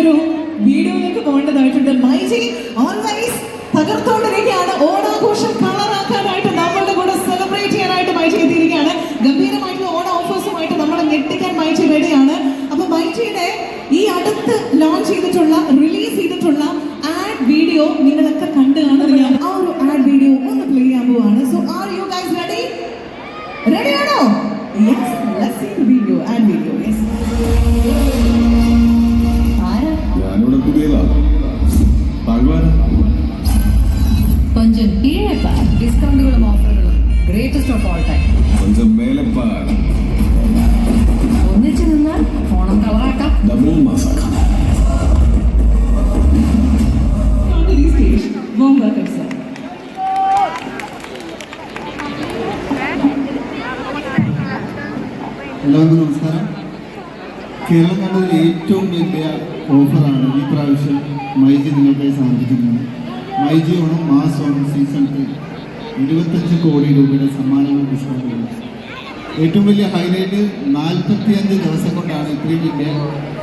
ഒരു വീഡിയോയിലേക്ക് പോകേണ്ടതായിട്ടുണ്ട്. മൈജി ഓൺലൈസ് തകർത്തോണ്ടിരിക്കുകയാണ്. ഓണാഘോഷം കളറാക്കാനായിട്ട് നമ്മളുടെ കൂടെ സെലിബ്രേറ്റ് ചെയ്യാനായിട്ട് മൈജി എത്തിയിരിക്കുകയാണ്. ഗംഭീരമായിട്ടുള്ള ഓണ ഓഫേഴ്സുമായിട്ട് നമ്മളെ ഞെട്ടിക്കാൻ മൈജി റെഡിയാണ് അപ്പൊ മൈജിയുടെ ഈ അടുത്ത് ലോഞ്ച് ചെയ്തിട്ടുള്ള റിലീസ് ചെയ്തിട്ടുള്ള ആഡ് വീഡിയോ നിങ്ങളൊക്കെ കണ്ടു കാണുന്നില്ല ആ ഒരു ആഡ് വീഡിയോ ഒന്ന് പ്ലേ ചെയ്യാൻ പോവാണ്. So are you guys ready ready the stage. Warm welcome, sir. എല്ലാവർക്കും നമസ്കാരം കേരളം കണ്ടതിൽ ഏറ്റവും വലിയ ഓഫറാണ് ഈ പ്രാവശ്യം മൈജി നിങ്ങൾക്കായി സമർപ്പിച്ചിരിക്കുന്നത് myG Onam mass Onam season three ഇരുപത്തഞ്ച് കോടി രൂപയുടെ സമ്മാനങ്ങൾ ഡിസ്കൗണ്ടുകൾ ഏറ്റവും വലിയ ഹൈലൈറ്റ് നാൽപ്പത്തി അഞ്ച് ദിവസം കൊണ്ടാണ് ഇത്രയും വലിയ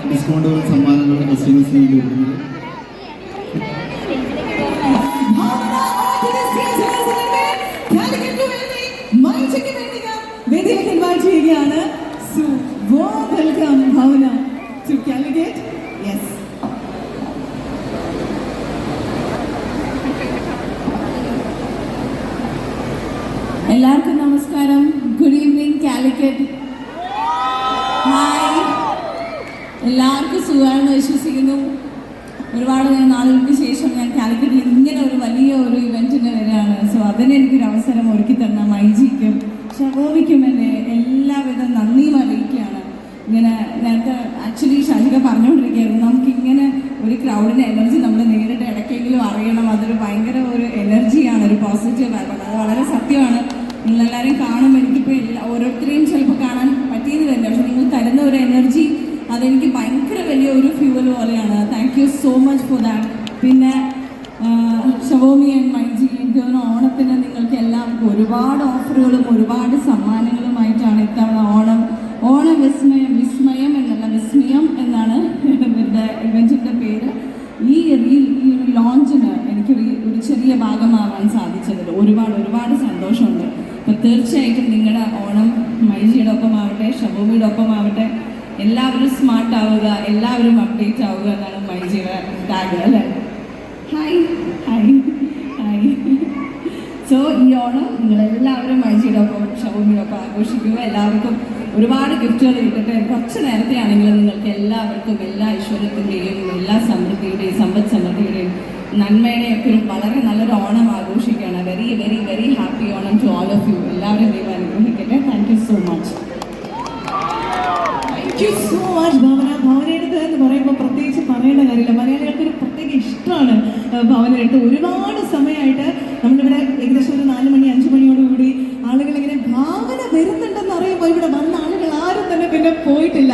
ഡിസ്കൗണ്ടുകളും സമ്മാനങ്ങളും കസ്റ്റമേഴ്സിന് വേണ്ടി കൊടുക്കുന്നത് Bhavana on welcome Bhavana to ladies and gentlemen. Calicut വേണ്ടി മൈജിക്ക് വേണ്ടി ഞാൻ വേദിയിലേക്ക് invite ചെയ്യുകയാണ് So, warm welcome, Bhavana to Calicut. Yes. എല്ലാവർക്കും നമസ്കാരം ഗുഡ് ഈവനിങ് കാലിക്കറ്റ് ഹായ് എല്ലാവർക്കും സുഖമാണെന്ന് വിശ്വസിക്കുന്നു ഒരുപാട് നാളുകൾക്ക് ശേഷം ഞാൻ കാലിക്കറ്റിൽ ഇങ്ങനെ ഒരു വലിയ ഒരു ഇവന്റിന് വരികയാണ് സോ അതിന് എനിക്കൊരു അവസരം ഒരുക്കി തന്ന മൈജിക്കും എന്നെ എല്ലാവിധ നന്ദിയും അറിയിക്കുകയാണ്. ഇങ്ങനെ നേരത്തെ ആക്ച്വലി ഷാഹിക പറഞ്ഞുകൊണ്ടിരിക്കുകയായിരുന്നു നമുക്ക് ഇങ്ങനെ ഒരു ക്രൗഡിന്റെ എനർജി നമ്മൾ നേരിട്ട് ഇടയ്ക്കെങ്കിലും അറിയണം. അതൊരു ഭയങ്കര ഒരു എനർജിയാണ് ഒരു പോസിറ്റീവ് ആയിരുന്നു. അത് വളരെ സത്യമാണ്. നിങ്ങളെല്ലാവരും കാണുമ്പോൾ എനിക്കിപ്പോൾ എല്ലാ ഓരോരുത്തരെയും ചിലപ്പോൾ കാണാൻ പറ്റിയെന്ന് തന്നെ പക്ഷെ നിങ്ങൾ തരുന്ന ഒരു എനർജി അതെനിക്ക് ഭയങ്കര വലിയ ഒരു ഫ്യൂവൽ പോലെയാണ്. Thank so much for that പിന്നെ ഷവോമി ആൻഡ് മൈജി എനിക്ക് ഓണത്തിന് എല്ലാവർക്കും ഒരുപാട് ഓഫറുകളും ഒരുപാട് സമ്മാനങ്ങളുമായിട്ടാണ് ഇത്തവണ ഓണം ഓണ വിസ്മയം വിസ്മയം എന്നല്ല വിസ്മയം എന്നാണ് ഇവരുടെ ഇവന്റിന്റെ പേര്. ഈ റീൽ ഈ ഒരു ലോഞ്ചിന് എനിക്ക് ഒരു- ചെറിയ ഭാഗമാവാൻ സാധിച്ചതിൽ ഒരുപാട് ഒരുപാട് സന്തോഷമുണ്ട്. അപ്പം തീർച്ചയായിട്ടും നിങ്ങളുടെ ഓണം മൈജിയുടെ ഒപ്പമാവട്ടെ ഷബോമിയുടെ ഒപ്പം ആവട്ടെ എല്ലാവരും സ്മാർട്ട് ആവുക എല്ലാവരും അപ്ഡേറ്റ് ആവുക എന്നാണ് മൈജിയുടെ ടാഗ് അല്ലേ? ഹായ് ഹായ് ഹായ് സോ ഈ ഓണം നിങ്ങളെല്ലാവരും ഷവമിയുടെ ഒപ്പം ആഘോഷിക്കുക എല്ലാവർക്കും ഒരുപാട് ഗിഫ്റ്റുകൾ കിട്ടട്ടെ. കുറച്ച് നേരത്തെ ആണെങ്കിലും നിങ്ങൾക്ക് എല്ലാവർക്കും എല്ലാ ഐശ്വര്യത്തിന്റെയും എല്ലാ സമൃദ്ധിയുടെയും സമ്പദ് സമൃദ്ധിയുടെയും നന്മയുടെയും ഒക്കെ ഒരു വളരെ നല്ലൊരു ഓണം ആഘോഷിക്കുകയാണ്. Very very very happy Onam to all of you എല്ലാവരും ദൈവം അനുഗ്രഹിക്കട്ടെ. താങ്ക് യു സോ മച്ച് പറയേണ്ട കാര്യമില്ല. മലയാളികൾക്ക് ഒരു പ്രത്യേക ഇഷ്ടമാണ്. ഒരുപാട് സമയമായിട്ട് നമ്മളിവിടെ ഏകദേശം ഒരു നാല് മണി അഞ്ച് മണിയോടുകൂടി ആളുകൾ ഇങ്ങനെ ഭാവന വരുന്നുണ്ടെന്ന് അറിയുമ്പോൾ ഇവിടെ വന്ന ആളുകൾ ആരും തന്നെ പിന്നെ പോയിട്ടില്ല.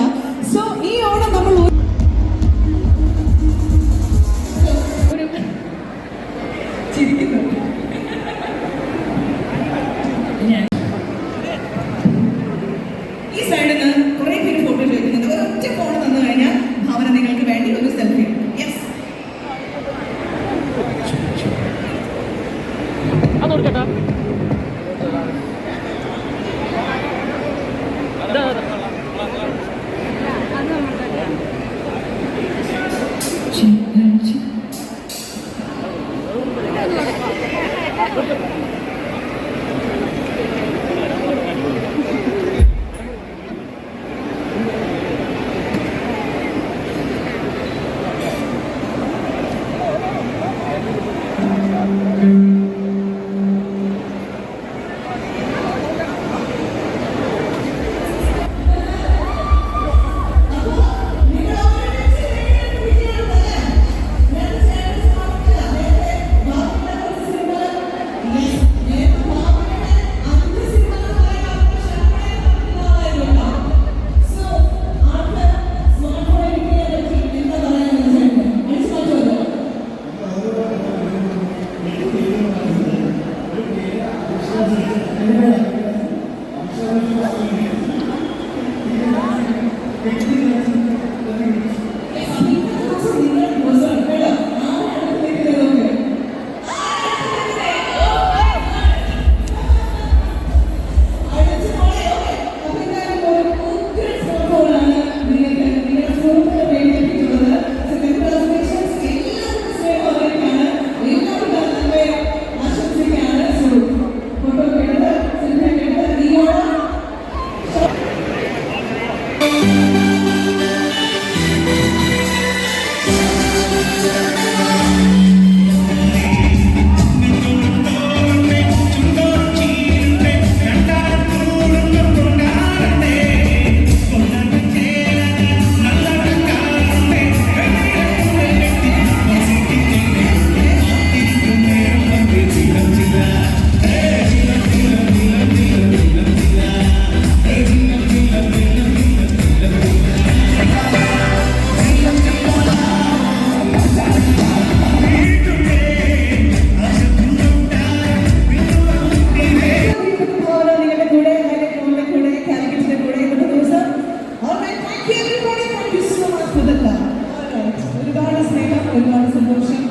ഒരുപാട് സന്തോഷം.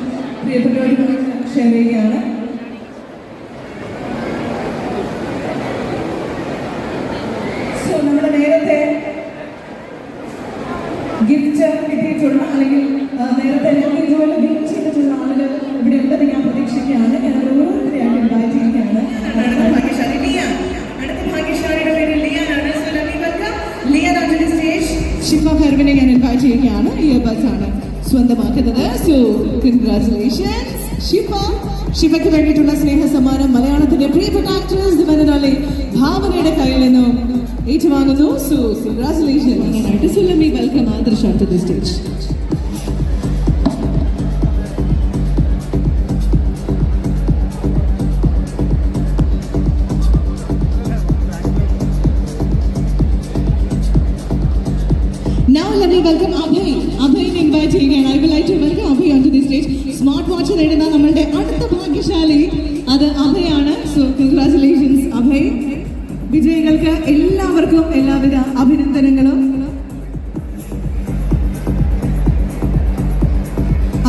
പ്രിയപ്പെട്ടവർക്ക് ഷെയർ ചെയ്യുകയാണ് കൺഗ്രാറ്റുലേഷൻസ് ഷിഫ ഷിഫയ്ക്ക് വേണ്ടിയിട്ടുള്ള സ്നേഹ സമ്മാനം മലയാളത്തിന്റെ പ്രിയപ്പെട്ട ആക്ട്രസ് വനനാളെ ഭാവനയുടെ കയ്യിൽ നിന്നും ഏറ്റുവാങ്ങുന്നു സോ കൺഗ്രാറ്റുലേഷൻ അങ്ങനെയായിട്ട് Sulami welcome Adarsha to the stage invite ചെയ്യുകയാണ് I will like to welcome Abhay on to the stage smart watch നേടുന്ന നമ്മളുടെ അടുത്ത ഭാഗ്യശാലി അത് അഭയാണ്. So congratulations Abhay. വിജയികൾക്ക് എല്ലാവർക്കും എല്ലാവിധ അഭിനന്ദനങ്ങളും.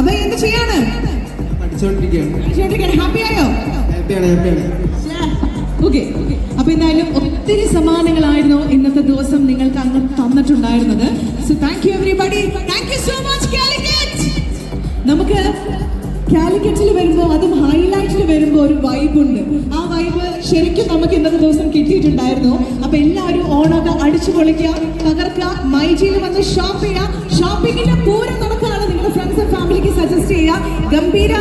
അഭയ് എന്ത് ചെയ്യാണ്? പഠിച്ചുകൊണ്ടിരിക്കുകയാണ് ഹാപ്പി ആയോ? ഹാപ്പിയാണ് ഹാപ്പിയാണ് ഓക്കെ. അപ്പൊ എന്തായാലും ഒത്തിരി സമ്മാനങ്ങളായിരുന്നു ഇന്നത്തെ ദിവസം നിങ്ങൾക്ക് അങ്ങ് തന്നിട്ടുണ്ടായിരുന്നത്. So thank you everybody thank you so much നമുക്ക് കാലിക്കറ്റിൽ വരുമ്പോൾ അതും ഹൈലൈറ്റിൽ വരുമ്പോൾ ഒരു വൈബ് ഉണ്ട്. ആ വൈബ് ശരിക്കും നമുക്ക് ഇന്നത്തെ ദിവസം കിട്ടിയിട്ടുണ്ടായിരുന്നു. അപ്പൊ എല്ലാവരും ഓണൊക്കെ അടിച്ചു പൊളിക്കുക തകർക്കുക മൈജിയിൽ വന്ന് ഷോപ്പ് ചെയ്യുക. ഷോപ്പിങ്ങിന്റെ പൂരം നടക്കുകയാണ് നിങ്ങളുടെ ഫ്രണ്ട്സ് ആൻഡ് ഫാമിലിക്ക് സജസ്റ്റ് ചെയ്യുക. ഗംഭീര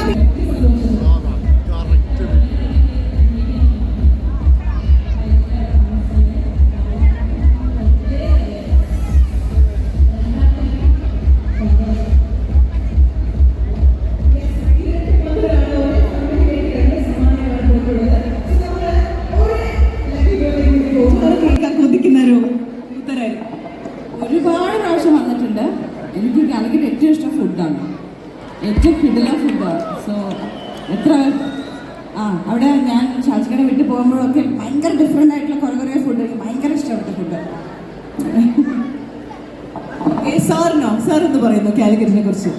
സാറിനോ? സാർ എന്ന് പറയുന്നു കാലിക്കറ്റിനെ കുറിച്ച്?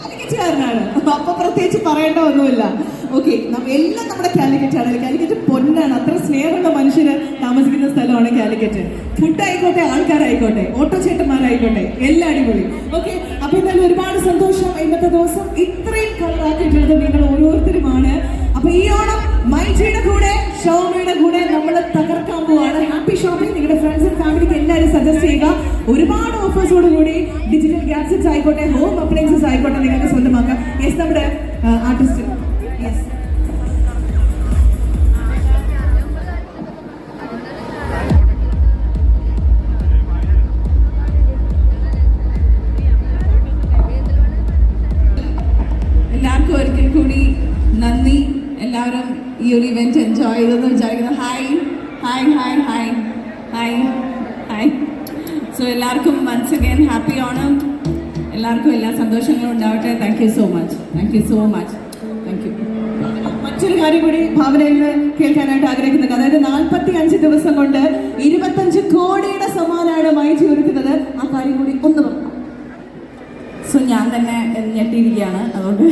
കാലിക്കറ്റുകാരനാണ്. അപ്പൊ പ്രത്യേകിച്ച് പറയേണ്ട ഒന്നുമില്ല. ഓക്കെ എല്ലാം നമ്മുടെ കാലിക്കറ്റ് ആണ് കാലിക്കറ്റ് പൊന്നാണ്. അത്ര സ്നേഹമുള്ള മനുഷ്യര് താമസിക്കുന്ന സ്ഥലമാണ് കാലിക്കറ്റ്. ഫുഡ് ആയിക്കോട്ടെ ആൾക്കാരായിക്കോട്ടെ ഓട്ടോ ചേട്ടന്മാരായിക്കോട്ടെ എല്ലാം അടിപൊളി. ഓക്കെ അപ്പൊ എന്തായാലും ഒരുപാട് സന്തോഷം ഇന്നത്തെ ദിവസം. ഇത്രയും കളറാക്കിയിട്ടുള്ളത് നിങ്ങൾ ഓരോരുത്തരുമാണ്. അപ്പൊ ഈ ഓണം മൈജിയുടെ കൂടെ ഷോമയുടെ കൂടെ നമ്മൾ തകർക്കാൻ പോവാണ്. ഹാപ്പി ഷോപ്പിംഗ് നിങ്ങളുടെ ഫ്രണ്ട്സ് ആൻഡ് ഫാമിലിക്ക് എല്ലാവരും സജസ്റ്റ് ചെയ്യുക. ഒരുപാട് ഓഫേഴ്സോട് കൂടി ഡിജിറ്റൽ ഗാഡ്ജറ്റ്സ് ആയിക്കോട്ടെ ഹോം അപ്ലയൻസസ് ആയിക്കോട്ടെ നിങ്ങൾക്ക് സ്വന്തമാക്കാം. യെസ് നമ്മുടെ ആർട്ടിസ്റ്റ് യെസ് എല്ലാവരും ഈ ഒരു ഇവന്റ് എൻജോയ് ചെയ്തെന്ന് വിചാരിക്കുന്നു. Hi hi hi hi so എല്ലാവർക്കും വൺസ് അഗൈൻ ഹാപ്പി ഓണം എല്ലാവർക്കും എല്ലാ സന്തോഷങ്ങളും ഉണ്ടാവട്ടെ. Thank you so much thank you so much thank you മറ്റൊരു കാര്യം കൂടി ഭാവനയിൽ കേൾക്കാനായിട്ട് ആഗ്രഹിക്കുന്നത് അതായത് നാൽപ്പത്തി അഞ്ച് ദിവസം കൊണ്ട് ഇരുപത്തഞ്ച് കോടിയുടെ സമ്മാനമാണ് മൈജി ഒരുക്കുന്നത്. ആ കാര്യം കൂടി ഒന്ന് പറഞ്ഞു സോ ഞാൻ തന്നെ ഞെട്ടിയിരിക്കുകയാണ്. അതുകൊണ്ട്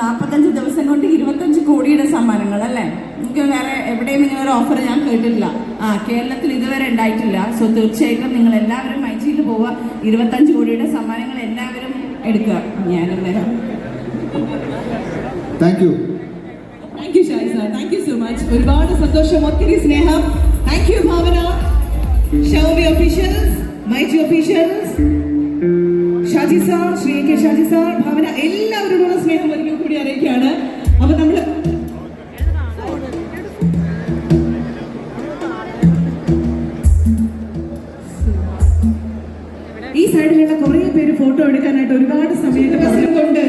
നാൽപ്പത്തഞ്ച് ദിവസം കൊണ്ട് ഇരുപത്തഞ്ച് കോടിയുടെ സമ്മാനങ്ങൾ അല്ലേ? നിങ്ങൾക്ക് വേറെ എവിടെയും ഇങ്ങനെ ഒരു ഓഫർ ഞാൻ കേട്ടിട്ടില്ല. ആ കേരളത്തിൽ ഇതുവരെ ഉണ്ടായിട്ടില്ല. സോ തീർച്ചയായിട്ടും നിങ്ങൾ എല്ലാവരും മൈജിയിൽ പോവുക. ഇരുപത്തഞ്ച് കോടിയുടെ സമ്മാനങ്ങൾ എല്ലാവരും എടുക്കുക. ഞാനും വരാം. Thank you thank you Shai sir thank you so much ഒരുപാട് സന്തോഷം. ഒത്തിരി സ്നേഹം. Thank you Bhavana. Xiaomi officials myG officials Shaji sir Shri K Shaji sir Bhavana എല്ലാവരോടുള്ള സ്നേഹം ഒരിക്കൽ കൂടി അറിയിക്കുകയാണ്. അപ്പൊ നമ്മൾ ഈ സൈഡിലുള്ള കുറേ പേര് ഫോട്ടോ എടുക്കാനായിട്ട് ഒരുപാട് സമയം കൊണ്ട്